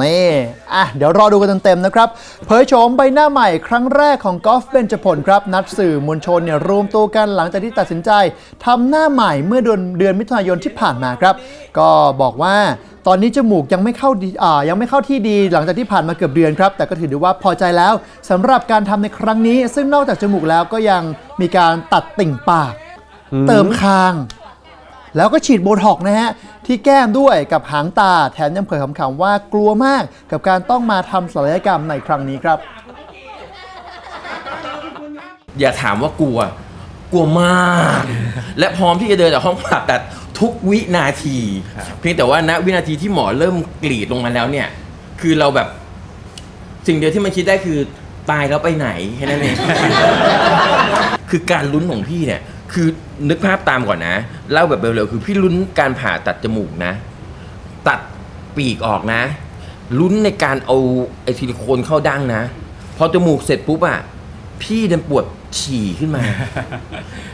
นี่อะเดี๋ยวรอดูกันเต็มๆนะครับ เผยโฉมใบหน้าใหม่ครั้งแรกของกอล์ฟเบนจพลครับ นัดสื่อมวลชนเนี่ยรวมตัวกันหลังจากที่ตัดสินใจทำหน้าใหม่เมื่อเดือนเดือนมิถุนายนที่ผ่านมาครับ ก็บอกว่าตอนนี้จมูกยังไม่เข้าดีอ่ายังไม่เข้าที่ดีหลังจากที่ผ่านมาเกือบเดือนครับ แต่ก็ถือได้ว่าพอใจแล้วสำหรับการทำในครั้งนี้ ซึ่งนอกจากจมูกแล้วก็ยังมีการตัดติ่งปาก เติมคาง แล้วก็ฉีดโบท็อกซ์นะฮะ ที่แก้มด้วยกับหางตาแถมยังเผยคำๆว่ากลัวมากกับการต้องมาทำศัลยกรรมในครั้งนี้ครับ อย่าถามว่ากลัว กลัวมาก และพร้อมที่จะเดินจากห้องผ่าตัดทุกวินาที เพียงแต่ว่าณวินาทีที่หมอเริ่มกรีดลงมาแล้วเนี่ย คือเราแบบ สิ่งเดียวที่มันคิดได้คือตายแล้วไปไหนแค่นั้นเอง คือการลุ้นของพี่เนี่ย คือนึกภาพตามก่อนนะเล่าแบบเร็วๆคือพี่ลุ้นการผ่าตัดจมูกนะ ตัดปีกออกนะลุ้นในการเอาไอซิลิโคนเข้าดั้งนะ พอจมูกเสร็จปุ๊บอะพี่เดินปวดฉี่ขึ้นมา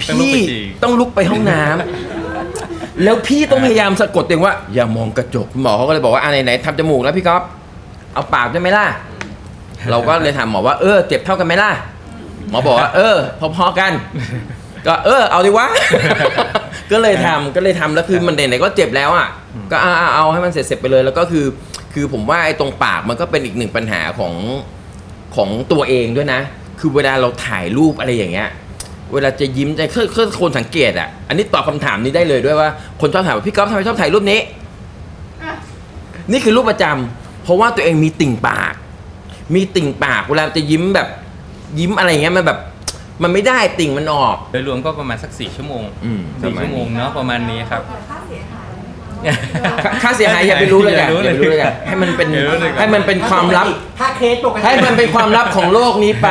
ต้องลุกพี่ไปฉี่ต้องลุกไปห้องน้ำแล้วพี่ต้องพยายามสะกดตัวเองว่า อย่ามองกระจกหมอเขาก็เลยบอกว่าอ่าไหนๆทำจมูกแล้วพี่ก๊อฟเอาปากได้ไหมล่ะ เราก็เลยถามหมอว่าเออเจ็บเท่ากันไหมล่ะหมอบอกว่าเออ พอๆกัน ก็เออเอาดิวะ ก็เลยทำก็เลยทำแล้วคือมันไหนๆก็เจ็บแล้วอะก็เอาเอาเอาให้มันเสร็จๆไปเลย แล้วก็คือ คือผมว่าไอ้ตรงปากมันก็เป็นอีกหนึ่งปัญหาของของตัวเองด้วยนะ คือเวลาเราถ่ายรูปอะไรอย่างเงี้ย เวลาจะยิ้มใจคือคือคนสังเกตอะ อันนี้ตอบคำถามนี้ได้เลยด้วยว่า คนชอบถามว่าพี่ก๊อฟทำไมชอบถ่ายรูปนี้ นี่คือรูปประจำเพราะว่าตัวเองมีติ่งปาก มีติ่งปากเวลาจะยิ้มแบบยิ้มอะไรอย่างเงี้ยมันแบบ มันไม่ได้ติ่งมันออก โดยรวมก็ประมาณสักสี่ชั่วโมงอืมประสี่มาณชั่วโมงเนาะประมาณนี้ครับค่าค่าเสียหายอย่าไปรู้เลยอย่าอะรู้อย่าไปรู้เลยอะให้มันเป็นอย่ารู้เลย ให้มันเป็นความลับ ถ้าเคสปกติ ให้มันเป็นความลับของโลกนี้ไป